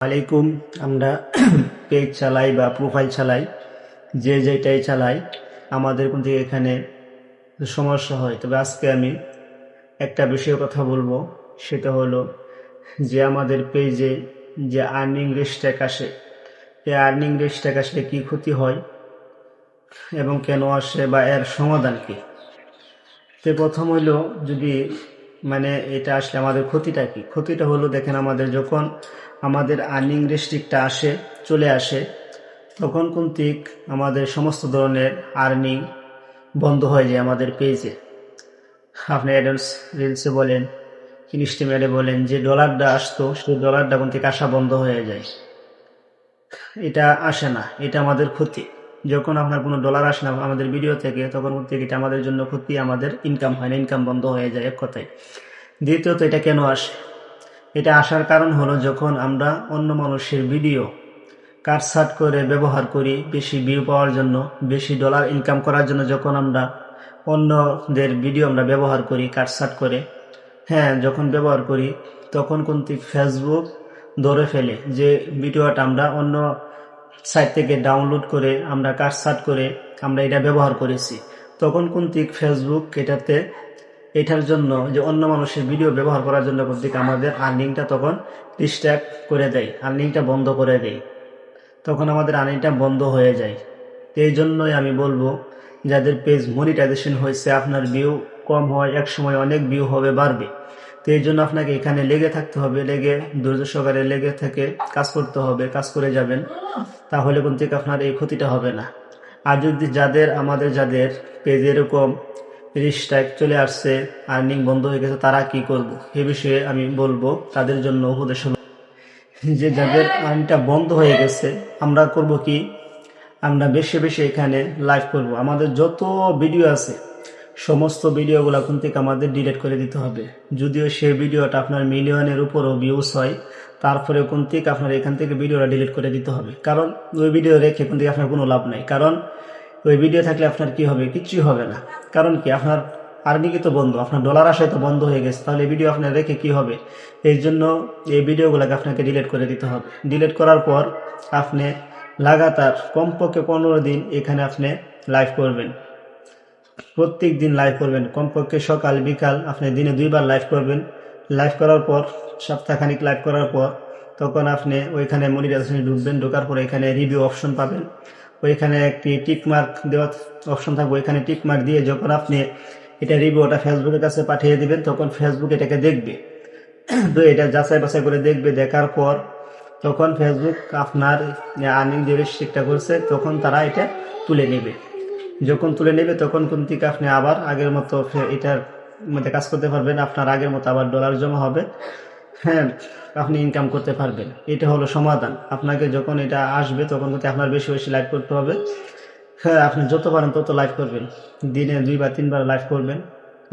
আলাইকুম, আমরা পেজ চালাই বা প্রোফাইল চালাই, যে যেটাই চালাই, আমাদের কিন্তু এখানে সমস্যা হয়। তবে আজকে আমি একটা বিষয়ে কথা বলব, সেটা হলো যে আমাদের পেজে যে আর্নিং রেস্ট্যাক আসে, এই আর্নিং রেস্ট্যাক আসলে কী ক্ষতি হয় এবং কেন আসে বা এর সমাধান কী? তো প্রথম হইল যদি মানে এটা আসলে আমাদের ক্ষতিটা কী? ক্ষতিটা হলো দেখেন আমাদের যখন আমাদের আর্নিং রেস্ট্রিক্টটা আসে, চলে আসে, তখন কিন্তু আমাদের সমস্ত ধরনের আর্নিং বন্ধ হয়ে যায় আমাদের পেজে। আপনি অ্যাডালস রিলসে বলেন ইনস্টিমেটে বলেন, যে ডলারটা আসতো, সেই ডলারটা কিন্তু আসা বন্ধ হয়ে যায়। এটা আসে না, এটা আমাদের ক্ষতি। যখন আপনার কোনো ডলার আসে না আমাদের ভিডিও থেকে, তখন হচ্ছে এটা আমাদের জন্য ক্ষতি, আমাদের ইনকাম হয় না ইনকাম বন্ধ হয়ে যায় এক কথায়। দ্বিতীয়ত এটা কেন আসে? এটা আসার কারণ হলো যখন আমরা অন্য মানুষের ভিডিও কাটসাট করে ব্যবহার করি, বেশি ভিউ পাওয়ার জন্য, বেশি ডলার ইনকাম করার জন্য যখন আমরা অন্যদের ভিডিও আমরা ব্যবহার করি কাটসাট করে হ্যাঁ যখন ব্যবহার করি, তখন কিন্তু ফেসবুক ধরে ফেলে যে ভিডিওটা আমরা অন্য সাইট থেকে ডাউনলোড করে আমরা কাটসাট করে আমরা এটা ব্যবহার করেছি। তখন কিন্তু ফেসবুক এটাতে এটার জন্য যে অন্য মানুষের ভিডিও ব্যবহার করার জন্য কিন্তু আমাদের আর্নিংটা তখন ডিস্ট্র্যাক্ট করে দেয় আর্নিংটা বন্ধ করে দেয়। তখন আমাদের আর্নিংটা বন্ধ হয়ে যায়। এই জন্যই আমি বলব, যাদের পেজ মনিটাইজেশন হয়েছে, আপনার ভিউ কম হয় এক সময় অনেক ভিউ হবে, বাড়বে। তো এই জন্য আপনাকে এখানে লেগে থাকতে হবে, লেগে, ধৈর্য সহকারে লেগে থেকে কাজ করতে হবে, কাজ করে যাবেন। তাহলে কিন্তু আপনার এই ক্ষতিটা হবে না। আর যদি যাদের, আমাদের যাদের পেজ এরকম রিস্ট্রাইক চলে আসছে আর্নিং বন্ধ হয়ে গেছে, তারা কি করব? এ বিষয়ে আমি বলব, তাদের জন্য উপদেশ হলো যে যাদের আর্নটা বন্ধ হয়ে গেছে, আমরা করব কি? আমরা বেশি বেশি এখানে লাইভ করব। আমাদের যত ভিডিও আছে, সমস্ত ভিডিওগুলো এখন থেকে আমাদের ডিলিট করে দিতে হবে। যদিও সে ভিডিওটা আপনার মিলিয়নের উপরও ভিউজ হয়, তারপরে কোন থেকে আপনার এখান থেকে ভিডিওটা ডিলিট করে দিতে হবে। কারণ ওই ভিডিও রেখে কোন থেকে আপনার কোনো লাভ নাই। কারণ ওই ভিডিও থাকলে আপনার কি হবে? কিছুই হবে না। কারণ কি? আপনার আর্নিং তো বন্ধ। আপনার ডলার আসায় তো বন্ধ হয়ে গেছে। তাহলে ভিডিও আপনার রেখে কি হবে? এই জন্য এই ভিডিওগুলোকে আপনাকে ডিলিট করে দিতে হবে। ডিলিট করার পর আপনি লাগাতার কমপক্ষে পনেরো দিন এখানে আপনি লাইভ করবেন। প্রত্যেক দিন লাইভ করবেন। কমপক্ষে সকাল, বিকাল আপনি দিনে দুইবার লাইভ করবেন। লাইভ করার পর, সপ্তাহখানিক লাইভ করার পর তখন আপনি ওইখানে মনিটাইজেশনে ঢুকবেন। ঢোকার পর এখানে রিভিউ অপশন পাবেন। ওইখানে একটি টিক মার্ক দেওয়ার অপশন থাকবে। ওইখানে টিক মার্ক দিয়ে যখন আপনি এটা রিভিউটা ফেসবুকের কাছে পাঠিয়ে দিবেন, তখন ফেসবুক এটাকে দেখবে। তো এটা যাচাই বাছাই করে দেখবে। দেখার পর তখন ফেসবুক আপনার আর্নিং যে রেস্ট্রিক্টটা করছে, তখন তারা এটা তুলে নেবে। যখন তুলে নেবে, তখন কোন থেকে আপনি আবার আগের মতো এটার মধ্যে কাজ করতে পারবেন। আপনার আগের মতো আবার ডলার জমা হবে। হ্যাঁ আপনি ইনকাম করতে পারবেন। এটা হলো সমাধান। আপনাকে যখন এটা আসবে, তখন কিন্তু আপনার বেশি বেশি লাইভ করতে হবে। হ্যাঁ আপনি যত পারেন তত লাইভ করবেন। দিনে দুই বা তিনবার লাইভ করবেন।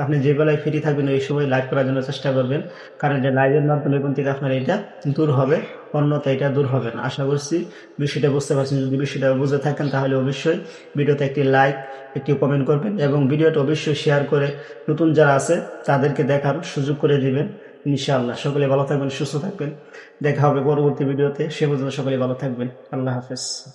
আপনি যে বেলায় ফ্রি থাকবেন, ওই সময় লাইভ করার জন্য চেষ্টা করবেন। কারণ এটা লাইভের মাধ্যমে কোন থেকে আপনার এটা দূর হবে। অন্যতা এটা দূর হবে না। আশা করছি বিষয়টা বুঝতে পারছেন। যদি বিষয়টা বুঝে থাকেন, তাহলে অবশ্যই ভিডিওতে একটি লাইক একটি কমেন্ট করবেন এবং ভিডিওটা অবশ্যই শেয়ার করে নতুন যারা আছে, তাদেরকে দেখার সুযোগ করে দিবেন। ইনশাআল্লাহ। সকলে ভালো থাকবেন, সুস্থ থাকবেন। দেখা হবে পরবর্তী ভিডিওতে। সে পর্যন্ত সকলে ভালো থাকবেন। আল্লাহ হাফেজ।